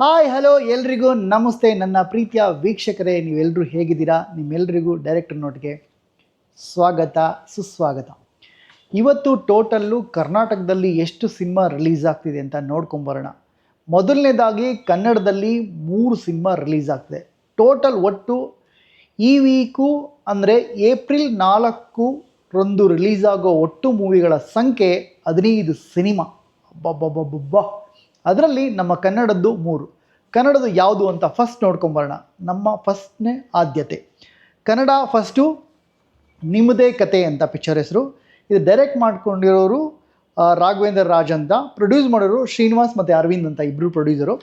Hi hello ಎಲ್ರಿಗೂ ನಮಸ್ತೆ. ನನ್ನ ಪ್ರೀತಿಯ ವೀಕ್ಷಕರೇ ನೀವೆಲ್ಲರೂ ಹೇಗಿದ್ದೀರಾ? ನಿಮ್ಮೆಲ್ರಿಗೂ ಡೈರೆಕ್ಟರ್ ನೋಟ್ಗೆ ಸ್ವಾಗತ, ಸುಸ್ವಾಗತ. ಇವತ್ತು ಟೋಟಲ್ಲು ಕರ್ನಾಟಕದಲ್ಲಿ ಎಷ್ಟು ಸಿನಿಮಾ ರಿಲೀಸ್ ಆಗ್ತಿದೆ ಅಂತ ನೋಡ್ಕೊಂಬರೋಣ. ಮೊದಲನೇದಾಗಿ ಕನ್ನಡದಲ್ಲಿ ಮೂರು ಸಿನಿಮಾ ರಿಲೀಸ್ ಆಗ್ತಿದೆ. ಟೋಟಲ್ ಒಟ್ಟು ಈ ವೀಕು ಅಂದರೆ ಏಪ್ರಿಲ್ ನಾಲ್ಕು ರಂದು ರಿಲೀಸ್ ಆಗೋ ಒಟ್ಟು ಮೂವಿಗಳ ಸಂಖ್ಯೆ ಹದಿನೈದು ಸಿನಿಮಾ. ಅಬ್ಬಬ್ಬಬ್ಬಬ್ಬ ಅದರಲ್ಲಿ ನಮ್ಮ ಕನ್ನಡದ್ದು ಮೂರು. ಕನ್ನಡದ್ದು ಯಾವುದು ಅಂತ ಫಸ್ಟ್ ನೋಡ್ಕೊಂಬರೋಣ ನಮ್ಮ ಫಸ್ಟ್ನೇ ಆದ್ಯತೆ. ಕನ್ನಡ ಫಸ್ಟು ನಿಮ್ಮದೇ ಕತೆ ಅಂತ ಪಿಕ್ಚರ್ ಹೆಸರು. ಇದು ಡೈರೆಕ್ಟ್ ಮಾಡ್ಕೊಂಡಿರೋರು ರಾಘವೇಂದ್ರ ರಾಜ್ ಅಂತ. ಪ್ರೊಡ್ಯೂಸ್ ಮಾಡೋರು ಶ್ರೀನಿವಾಸ್ ಮತ್ತು ಅರವಿಂದ್ ಅಂತ ಇಬ್ಬರು ಪ್ರೊಡ್ಯೂಸರು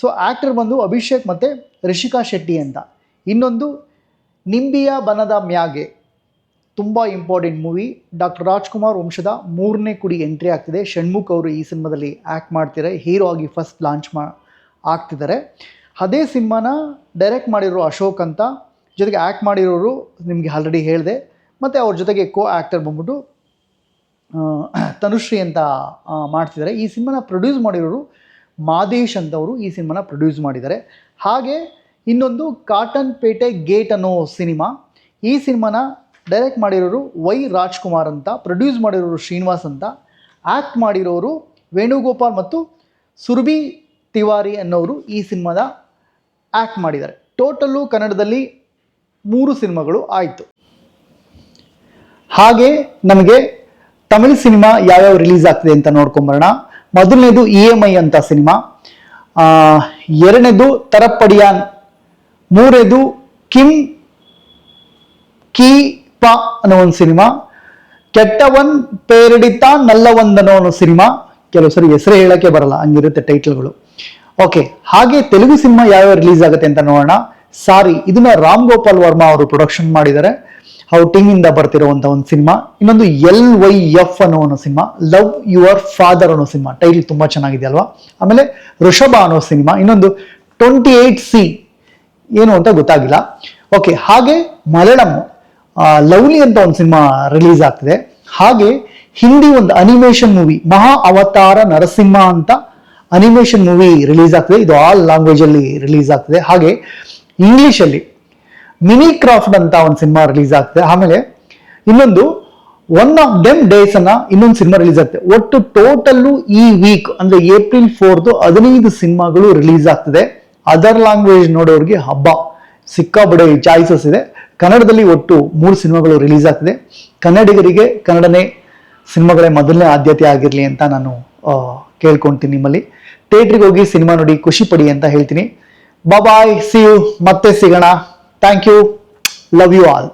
ಸೊ ಆ್ಯಕ್ಟರ್ ಬಂದು ಅಭಿಷೇಕ್ ಮತ್ತು ರಿಷಿಕಾ ಶೆಟ್ಟಿ ಅಂತ. ಇನ್ನೊಂದು ನಿಂಬಿಯ ಬನದ ಮ್ಯಾಗೆ. ತುಂಬ ಇಂಪಾರ್ಟೆಂಟ್ ಮೂವಿ ಡಾಕ್ಟರ್ ರಾಜ್ಕುಮಾರ್ ವಂಶದ ಮೂರನೇ ಕುಡಿ ಎಂಟ್ರಿ ಆಗ್ತಿದೆ. ಷಣ್ಮುಖ್ ಅವರು ಈ ಸಿನಿಮಾದಲ್ಲಿ ಆ್ಯಕ್ಟ್ ಮಾಡ್ತಿದ್ದಾರೆ ಹೀರೋ ಆಗಿ ಫಸ್ಟ್ ಲಾಂಚ್ ಮಾ ಆಗ್ತಿದ್ದಾರೆ. ಅದೇ ಸಿನಿಮಾನ ಡೈರೆಕ್ಟ್ ಮಾಡಿರೋ ಅಶೋಕ್ ಅಂತ, ಜೊತೆಗೆ ಆ್ಯಕ್ಟ್ ಮಾಡಿರೋರು ನಿಮಗೆ ಆಲ್ರೆಡಿ ಹೇಳಿದೆ. ಮತ್ತು ಅವ್ರ ಜೊತೆಗೆ ಕೋ ಆ್ಯಕ್ಟರ್ ಬಂದ್ಬಿಟ್ಟು ತನುಶ್ರೀ ಅಂತ ಮಾಡ್ತಿದ್ದಾರೆ ಈ ಸಿನಿಮಾನ ಪ್ರೊಡ್ಯೂಸ್ ಮಾಡಿರೋರು ಮಾದೇಶ್ ಅಂತವರು ಈ ಸಿನಿಮಾನ ಪ್ರೊಡ್ಯೂಸ್ ಮಾಡಿದ್ದಾರೆ. ಹಾಗೆ ಇನ್ನೊಂದು ಕಾಟನ್ ಪೇಟೆ ಗೇಟ್ ಅನ್ನೋ ಸಿನಿಮಾ. ಈ ಸಿನಿಮಾನ ಡೈರೆಕ್ಟ್ ಮಾಡಿರೋರು ವೈ ರಾಜ್ಕುಮಾರ್ ಅಂತ, ಪ್ರೊಡ್ಯೂಸ್ ಮಾಡಿರೋರು ಶ್ರೀನಿವಾಸ್ ಅಂತ ಆ್ಯಕ್ಟ್ ಮಾಡಿರೋರು ವೇಣುಗೋಪಾಲ್ ಮತ್ತು ಸುರ್ಬಿ ತಿವಾರಿ ಅನ್ನೋರು ಈ ಸಿನಿಮಾದ ಆ್ಯಕ್ಟ್ ಮಾಡಿದ್ದಾರೆ. ಟೋಟಲ್ಲು ಕನ್ನಡದಲ್ಲಿ ಮೂರು ಸಿನಿಮಾಗಳು ಆಯಿತು. ಹಾಗೆ ನಮಗೆ ತಮಿಳು ಸಿನಿಮಾ ಯಾವ್ಯಾವ ರಿಲೀಸ್ ಆಗ್ತಿದೆ ಅಂತ ನೋಡ್ಕೊಂಬರೋಣ. ಮೊದಲನೇದು ಇ ಎಂ ಐ ಅಂತ ಸಿನಿಮಾ. ಎರಡನೇದು ತರಪ್ಪಡಿಯಾನ್, ಮೂರನೇದು ಕಿಮ್ ಕೀ ಪ ಅನ್ನೋ ಒಂದು ಸಿನಿಮಾ, ಕೆಟ್ಟವನ್ ಪೇರಿಡಿತ ನಲ್ಲವಂದ್ ಅನ್ನೋ ಸಿನಿಮಾ. ಕೆಲವು ಸರಿ ಹೆಸರೇ ಹೇಳಕ್ಕೆ ಬರಲ್ಲ, ಹಂಗಿರುತ್ತೆ ಟೈಟಲ್ಗಳು. ಓಕೆ, ಹಾಗೆ ತೆಲುಗು ಸಿನಿಮಾ ಯಾವ್ಯಾವ ರಿಲೀಸ್ ಆಗುತ್ತೆ ಅಂತ ನೋಡೋಣ. ಸಾರಿ, ಇದನ್ನ ರಾಮ್ ಗೋಪಾಲ್ ವರ್ಮಾ ಅವರು ಪ್ರೊಡಕ್ಷನ್ ಮಾಡಿದ್ದಾರೆ. ಅವ್ರ ಟೀಮ್ ಇಂದ ಬರ್ತಿರುವಂತ ಒಂದು ಸಿನಿಮಾ. ಇನ್ನೊಂದು ಎಲ್ ವೈ ಎಫ್ ಅನ್ನೋ ಒಂದು ಸಿನಿಮಾ. ಲವ್ ಯುವರ್ ಫಾದರ್ ಅನ್ನೋ ಸಿನಿಮಾ. ಟೈಟಲ್ ತುಂಬಾ ಚೆನ್ನಾಗಿದೆ ಅಲ್ವಾ? ಆಮೇಲೆ ಋಷಭ ಅನ್ನೋ ಸಿನಿಮಾ. ಇನ್ನೊಂದು ಟ್ವೆಂಟಿ ಏಟ್ ಸಿ. ಏನು ಅಂತ ಗೊತ್ತಾಗಿಲ್ಲ. ಓಕೆ, ಹಾಗೆ ಮಲಯಾಳಂ ಲವ್ಲಿ ಅಂತ ಒಂದು ಸಿನಿಮಾ ರಿಲೀಸ್ ಆಗ್ತಿದೆ. ಹಾಗೆ ಹಿಂದಿ ಒಂದು ಅನಿಮೇಷನ್ ಮೂವಿ ಮಹಾ ಅವತಾರ ನರಸಿಂಹ ಅಂತ ಅನಿಮೇಷನ್ ಮೂವಿ ರಿಲೀಸ್ ಆಗ್ತಿದೆ. ಇದು ಆಲ್ ಲ್ಯಾಂಗ್ವೇಜ್ ಅಲ್ಲಿ ರಿಲೀಸ್ ಆಗ್ತಿದೆ. ಹಾಗೆ ಇಂಗ್ಲಿಷ್ ಅಲ್ಲಿ ಮಿನಿ ಕ್ರಾಫ್ಟ್ ಅಂತ ಒಂದು ಸಿನಿಮಾ ರಿಲೀಸ್ ಆಗ್ತಿದೆ. ಆಮೇಲೆ ಇನ್ನೊಂದು ಒನ್ ಆಫ್ ಡೆಮ್ ಡೇಸ್ ಅನ್ನ ಇನ್ನೊಂದು ಸಿನಿಮಾ ರಿಲೀಸ್ ಆಗ್ತದೆ. ಒಟ್ಟು ಟೋಟಲ್ಲು ಈ ವೀಕ್ ಅಂದ್ರೆ ಏಪ್ರಿಲ್ ಫೋರ್ದು ಹದಿನೈದು ಸಿನಿಮಾಗಳು ರಿಲೀಸ್ ಆಗ್ತಿದೆ. ಅದರ್ ಲ್ಯಾಂಗ್ವೇಜ್ ನೋಡೋರಿಗೆ ಹಬ್ಬ ಸಿಕ್ಕಾಬಡೆ ಚಾಯ್ಸಸ್ ಇದೆ. ಕನ್ನಡದಲ್ಲಿ ಒಟ್ಟು ಮೂರು ಸಿನಿಮಾಗಳು ರಿಲೀಸ್ ಆಗ್ತಿದೆ. ಕನ್ನಡಿಗರಿಗೆ ಕನ್ನಡನೇ ಸಿನಿಮಾಗಳೇ ಮೊದಲನೇ ಆದ್ಯತೆ ಆಗಿರಲಿ ಅಂತ ನಾನು ಕೇಳ್ಕೊಳ್ತೀನಿ ನಿಮ್ಮಲ್ಲಿ. ಥಿಯೇಟ್ರಿಗೆ ಹೋಗಿ ಸಿನಿಮಾ ನೋಡಿ ಖುಷಿ ಪಡಿ ಅಂತ ಹೇಳ್ತೀನಿ. ಬಾಯ್ ಸಿ ಯು ಮತ್ತೆ ಸಿಗೋಣ. Thank you love you all